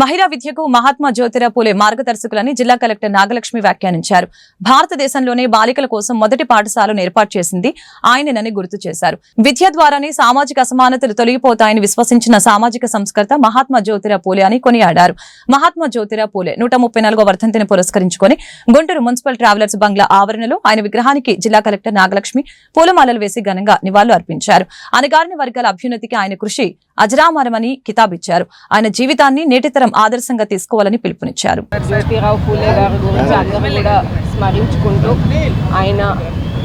మహిళా విద్యకు మహాత్మా జ్యోతిరావు పూలే మార్గదర్శకులని జిల్లా కలెక్టర్ నాగలక్ష్మి వ్యాఖ్యానించారు. భారతదేశంలోనే బాలికల కోసం మొదటి పాఠశాలను ఏర్పాటు చేసింది ఆయననని గుర్తు చేశారు. విద్య ద్వారానే సామాజిక అసమానతలు తొలగిపోతాయని విశ్వసించిన సామాజిక సంస్కర్త మహాత్మా జ్యోతిరావు పూలే అని కొనియాడారు. మహాత్మా జ్యోతిరావు పూలే నూట ముప్పై నాలుగో వర్ధంతిని పురస్కరించుకొని గుంటూరు మున్సిపల్ ట్రావెలర్స్ బంగ్లా ఆవరణలో ఆయన విగ్రహానికి జిల్లా కలెక్టర్ నాగలక్ష్మి పూలమాలలు వేసి ఘనంగా నివాళులు అర్పించారు. అనగారిన వర్గాల అభ్యున్నతికి ఆయన కృషి అజరామరమని కితాబిచ్చారు. ఆయన జీవితాన్ని నేటితర ఆదర్శంగా తీసుకోవాలని పిలుపునిచ్చారు. జ్యోతిరావు పూలే గారి గురించి కూడా స్మరించుకుంటూ ఆయన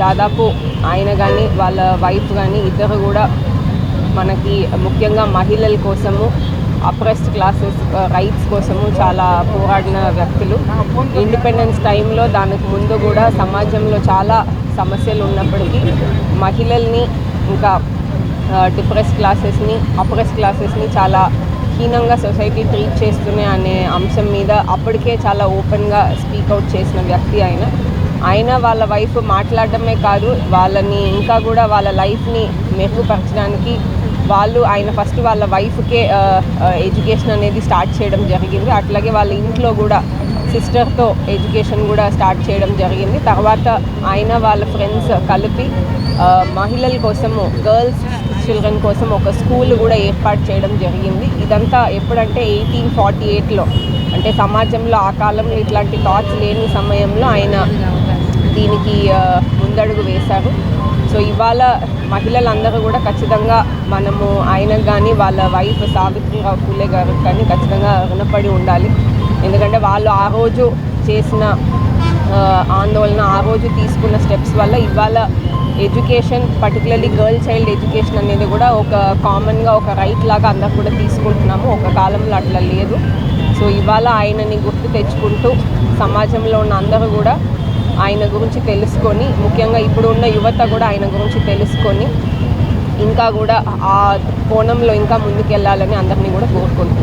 దాదాపు ఆయన కానీ వాళ్ళ వైఫ్ కానీ ఇద్దరు కూడా మనకి ముఖ్యంగా మహిళల కోసము అప్రెస్డ్ క్లాసెస్ రైట్స్ కోసము చాలా పోరాడిన వ్యక్తులు. ఇండిపెండెన్స్ టైంలో దానికి ముందు కూడా సమాజంలో చాలా సమస్యలు ఉన్నప్పటికీ మహిళల్ని ఇంకా డిప్రెస్ క్లాసెస్ని అప్రెస్ క్లాసెస్ని చాలా హీనంగా సొసైటీ ట్రీట్ చేస్తున్నాయి అనే అంశం మీద అప్పటికే చాలా ఓపెన్గా స్పీక్అవుట్ చేసిన వ్యక్తి ఆయన. ఆయన వాళ్ళ వైఫ్ మాట్లాడడమే కాదు వాళ్ళని ఇంకా కూడా వాళ్ళ లైఫ్ని మెరుగుపరచడానికి వాళ్ళు ఆయన ఫస్ట్ వాళ్ళ వైఫ్కే ఎడ్యుకేషన్ అనేది స్టార్ట్ చేయడం జరిగింది. అట్లాగే వాళ్ళ ఇంట్లో కూడా సిస్టర్తో ఎడ్యుకేషన్ కూడా స్టార్ట్ చేయడం జరిగింది. తర్వాత ఆయన వాళ్ళ ఫ్రెండ్స్ కలిపి మహిళల కోసము గర్ల్స్ చిల్డ్రన్ కోసం ఒక స్కూల్ కూడా ఏర్పాటు చేయడం జరిగింది. ఇదంతా ఎప్పుడంటే ఎయిటీన్ ఫార్టీ ఎయిట్లో అంటే సమాజంలో ఆ కాలంలో ఇట్లాంటి థాట్స్ లేని సమయంలో ఆయన దీనికి ముందడుగు వేశారు. సో ఇవాళ మహిళలందరూ కూడా ఖచ్చితంగా మనము ఆయనకు కానీ వాళ్ళ వైఫ్ సావిత్రిరావు పూలే గారు కానీ ఖచ్చితంగా రుణపడి ఉండాలి. ఎందుకంటే వాళ్ళు ఆ రోజు చేసిన ఆందోళన ఆ రోజు తీసుకున్న స్టెప్స్ వల్ల ఇవాళ education particularly girl child education అనేది కూడా ఒక కామన్గా ఒక రైట్ లాగా అందరు కూడా తీసుకుంటున్నాము. ఒక కాలంలో అట్లా లేదు. సో ఇవాళ ఆయనని గుర్తు తెచ్చుకుంటూ సమాజంలో ఉన్న అందరూ కూడా ఆయన గురించి తెలుసుకొని ముఖ్యంగా ఇప్పుడు ఉన్న యువత కూడా ఆయన గురించి తెలుసుకొని ఇంకా కూడా ఆ కోణంలో ఇంకా ముందుకెళ్ళాలని అందరినీ కూడా కోరుకుంటున్నాను.